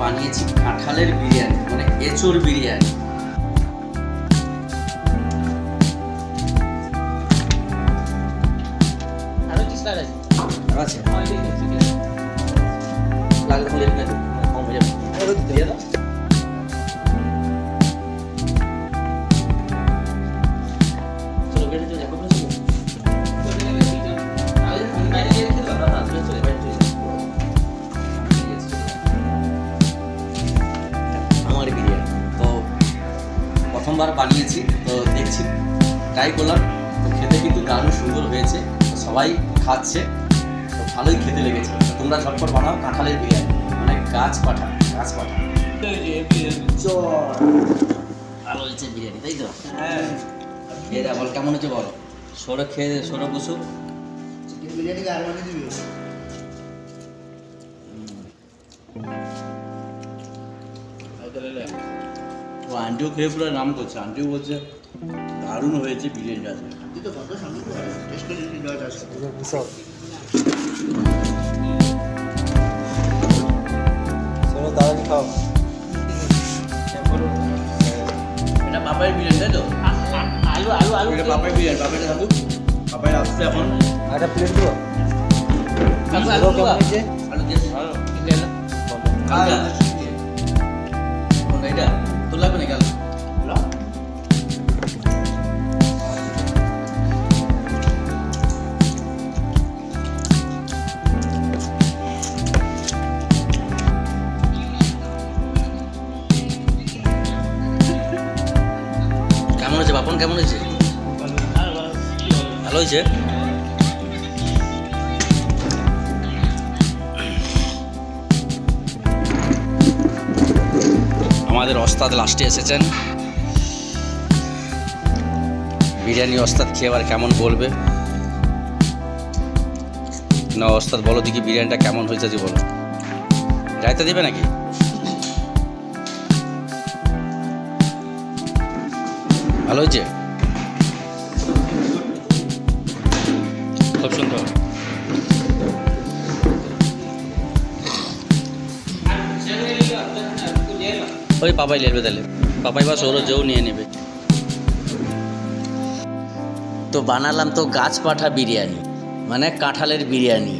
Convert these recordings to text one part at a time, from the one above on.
বানিয়েছি কাঁঠালের বিরিয়ানি মানে এঁচোর বিরিয়ানি। আছে? প্রথমবার বানিয়েছি তো দেখছি। ট্রাই করলাম তো খেতে কিন্তু দারুণ সুন্দর হয়েছে সবাই খাচ্ছে তো ভালোই খেতে লেগেছে। তোমরা ঝটপট বানাও কাঁঠালের বিরিয়ানি মানে গাছ পাঠা গাছ পাঠা। ভালো হয়েছে বিরিয়ানি তাই তো? খেয়ে যা বল কেমন হচ্ছে বল? সরো খেয়ে সরো বসু। বিরিয়ানি আর বানিয়ে দিবি? ও আন্টিও খেয়ে পুরো নাম করছে। আন্টিও বলছে দারুণ হয়েছে বিরিয়ানিটা চলো তাড়াতাড়ি খাও। এটা পাপাইয়ের বিরিয়ানি তাই তো? আলু আলু আলু এটা পাপাইয়ের বিরিয়ানি পাপাইটা থাকুক পাপাই আসছে এখন। একটা প্লেট আলু দেবো? কেমন হয়েছে? আলু দিয়েছি। ভালো। কেমন হয়েছে? ভালো হয়েছে? আমাদের ওস্তাদ লাস্টে এসেছেন। বিরিয়ানি ওস্তাদ খেয়ে আবার কেমন বলবে? না, ওস্তাদ বলো দেখি বিরিয়ানিটা কেমন হয়েছে যে বলো। রায়তা দেবে নাকি? ভালো হয়েছে? খুব সুন্দর। ওই পাপাই নেবে তাহলে। পাপাই বা সৌরজও নিয়ে নেবে। তো বানালাম তো গাছ পাঠা বিরিয়ানি মানে কাঁঠালের বিরিয়ানি।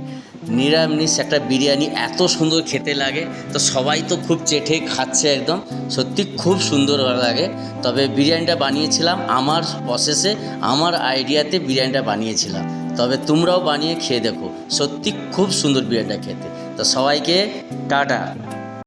নিরামিষ একটা বিরিয়ানি এত সুন্দর খেতে লাগে। তো সবাই তো খুব চেটে খাচ্ছে একদম। সত্যি খুব সুন্দর লাগে। তবে বিরিয়ানিটা বানিয়েছিলাম আমার প্রসেসে আমার আইডিয়াতে বিরিয়ানিটা বানিয়েছিলাম। তবে তোমরাও বানিয়ে খেয়ে দেখো। সত্যি খুব সুন্দর বিরিয়ানিটা খেতে। তো সবাইকে টাটা।